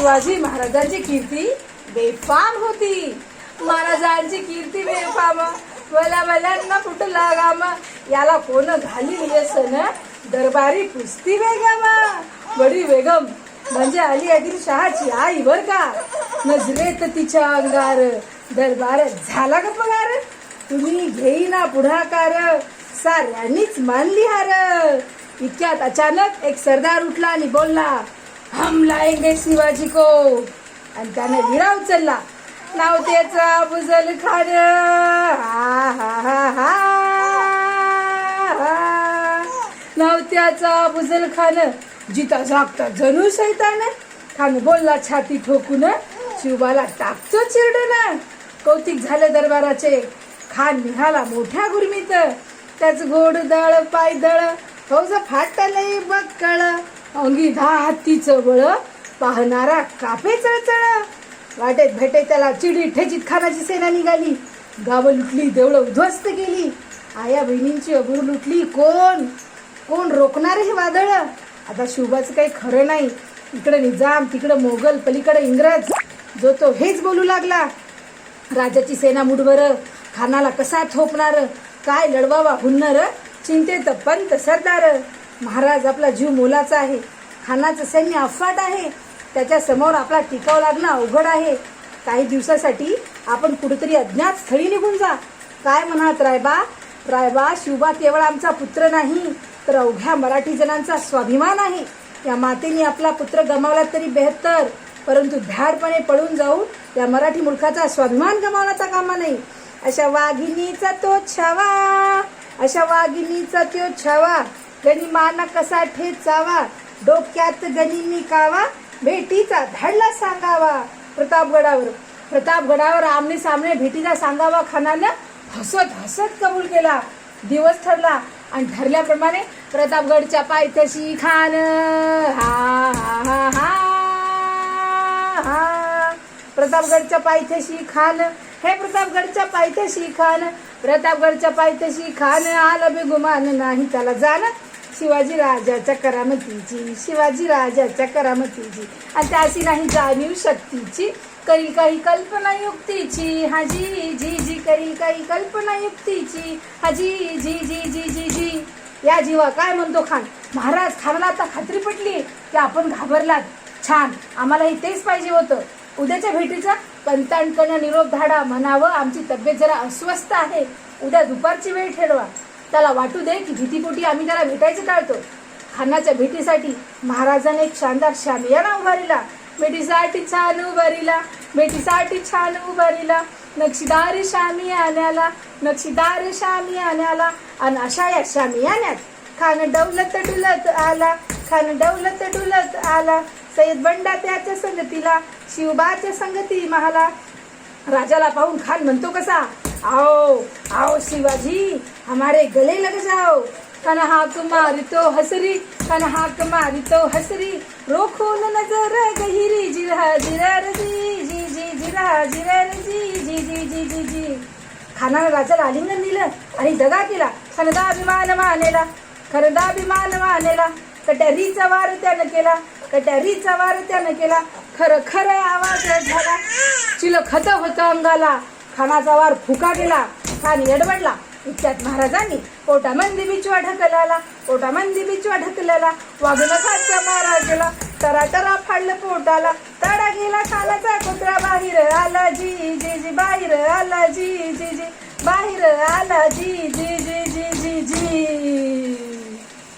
शिवाजी महाराजांची कीर्ती बेफाम होती. महाराजांची कीर्ती बेफाम. मला मल्यांना फुटला गाम याला कोण घाली सन दरबारी कुस्ती बेगम बडी बेगम म्हणजे अली आदिल शहाची आई बर का? नजरेत तिच्या अंगार. दरबार झाला का पगार? तुम्ही घेईना पुढाकार. साऱ्यांनीच मानली हार. इतक्यात अचानक एक सरदार उठला आणि बोलला हम लाएंगे शिवाजी को। आणि त्याने विरा उचलला नाव त्याचा अफजल खान. हा हा हा हा नाव त्याचा खान. जिता जागता जणू सैतान. खान बोलला छाती ठोकून. शिवबाला टाकतो चिरडन कौतिक झालं दरबाराचे. खान निघाला मोठ्या गुरमीत. त्याच गोड दळ पाय दळ फौज फाटलंय बक्कळ. अंगी दहा हत्ती बळ पाहणारा कापे चळचळ. वाटेत भेटे त्याला चिडी ठेचीत खानाची सेना निघाली. गावं लुटली देवळं उद्ध्वस्त केली. आया बहिणींची अबूर लुटली कोण? कोण रोखणार हे वादळ? आता शिवबाचं काही खरं नाही. इकडे निजाम तिकडे मोगल पलीकडे इंग्रज. जो तो हेच बोलू लागला. राजाची सेना मुठभर खानाला कसा थोपणार? काय लढवावा हुन्नर? चिंतेत पंत सरदार. महाराज आपला जीव मोलाचा आहे. खानाचं सैन्य अफाट आहे. त्याच्यासमोर आपला टिकाव लागणं अवघड आहे. काही दिवसासाठी आपण कुठेतरी अज्ञात स्थळी निघून जा. काय म्हणत रायबा? रायबा शिवबा केवळ आमचा पुत्र नाही तर अवघ्या मराठी जणांचा स्वाभिमान आहे. या मातेने आपला पुत्र गमावला तरी बेहत्तर परंतु भ्याडपणे पळून जाऊन या मराठी मुलखाचा स्वाभिमान गमावण्याचा कामा नाही. अशा वाघिणीचा तो छावा अशा वाघिणीचा तो छावा. गणी माना कसा ठेचावा? डोक्यात गणी कावा भेटीचा धडला सांगावा. प्रतापगडावर प्रतापगडावर आमने सामने भेटीचा सांगावा खानानं हसत हसत कबूल केला. दिवस ठरला आणि ठरल्याप्रमाणे प्रतापगडच्या पायथ्याशी खान. हा हा हा हा हा. प्रतापगडच्या पायथ्याशी खान. हे प्रतापगडच्या पायथ्याशी खान. प्रतापगडच्या पायथ्याशी खान आलं बेगुमान नाही त्याला जाणं. शिवाजी राजाच्या करामतीची शिवाजी राजाच्या करामतीची. आणि त्याशी नाही जाणीव शक्तीची करी काही कल्पना युक्तीची. हा जी जी जी काही कल्पना युक्तीची. हा जी जी जी जी जी. या जीवा काय म्हणतो खान? महाराज खानाला आता खात्री पटली की आपण घाबरलात. छान आम्हालाही तेच पाहिजे होतं. उद्याच्या भेटीचा कंताणकणं निरोप धाडा. म्हणावं आमची तब्येत जरा अस्वस्थ आहे. उद्या दुपारची वेळ ठरवा. त्याला वाटू दे की भीतीपोटी आम्ही त्याला भेटायचं टाळतो. खानाच्या भेटीसाठी महाराजाने एक शानदार शामियाना उभारिला. भेटीसाठी छान उभारिला भेटीसाठी छान उभारिला. नक्षीदार शामी आण्याला नक्षीदार शामी आण्याला आणि अशा या आण्यात खान डौलत डुलत आला खान डौलत डुलत आला. सय्यद बंडा त्याच्या संगतीला शिवबाच्या संगती महाला. राजाला पाहून खान म्हणतो कसा आओ आओ शिवाजी हमारे गले लग जाओ। कन हाक मारितो हसरी कन हाक मारितो हसरी। रोखून नजर गहिरी जिरा जिरा जी जी जी जिरा जिरा जी जी जी जी जी जी। खानानं राजाला आलिंगन दिलं आणि दगा केला खनदा अभिमान मानेला खरदा अभिमान मानेला। कटरीचा वार त्यानं केला कटरीचा वार त्यानं केला खर खर आवाज झाला। चिल खत होतं अंगाला खानाचा वार फुका गेला खान येडवडला. इतक्यात महाराजांनी पोटामंदी बिचवा ढकलाला पोटामंदी बिचवा ढकलला. वाघ नखाचा महाराजला गेला तरा फाडलं पोटाला. तडा गेला खानाचा कुत्रा बाहेर आला जी जी जी बाहेर आला जी जी जी. बाहेर आला जी जी जी.